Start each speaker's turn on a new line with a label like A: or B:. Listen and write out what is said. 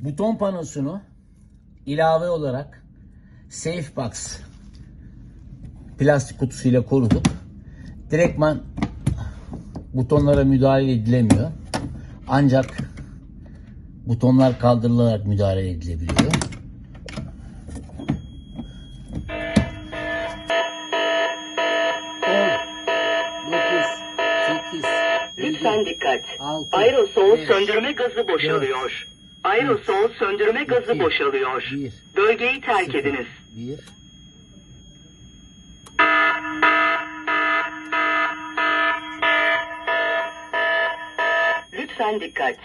A: Buton panosunu ilave olarak Safebox plastik kutusuyla koruduk. Direktman butonlara müdahale edilemiyor. Ancak butonlar kaldırılarak müdahale edilebiliyor.
B: Lütfen dikkat. Aerosol söndürme gazı boşalıyor. Aerosol söndürme gazı boşalıyor. Bölgeyi terk ediniz. Lütfen dikkat.